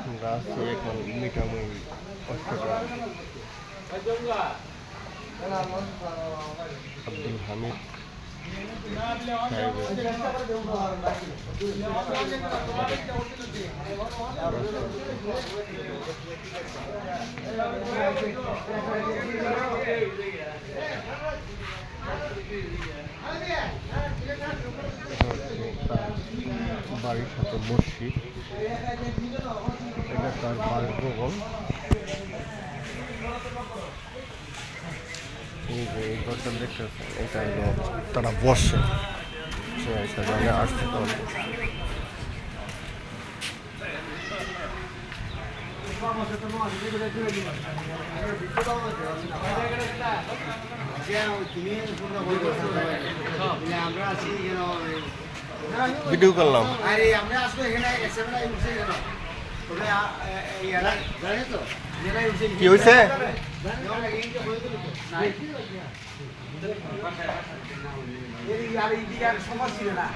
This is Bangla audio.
আমরা আছি এখন আব্দুল হামিদ সাহেবের তার বাড়ির সাথে মসজিদ। এটা তার বাসভবন। এই যে এই ঘরটা দেখতেছেন এটা তারা বসে। সে সেখানে আসতে পারবে। আমরা আছি ভিডিও করলাম। কি হয়েছে? সমস্যা ছিল না।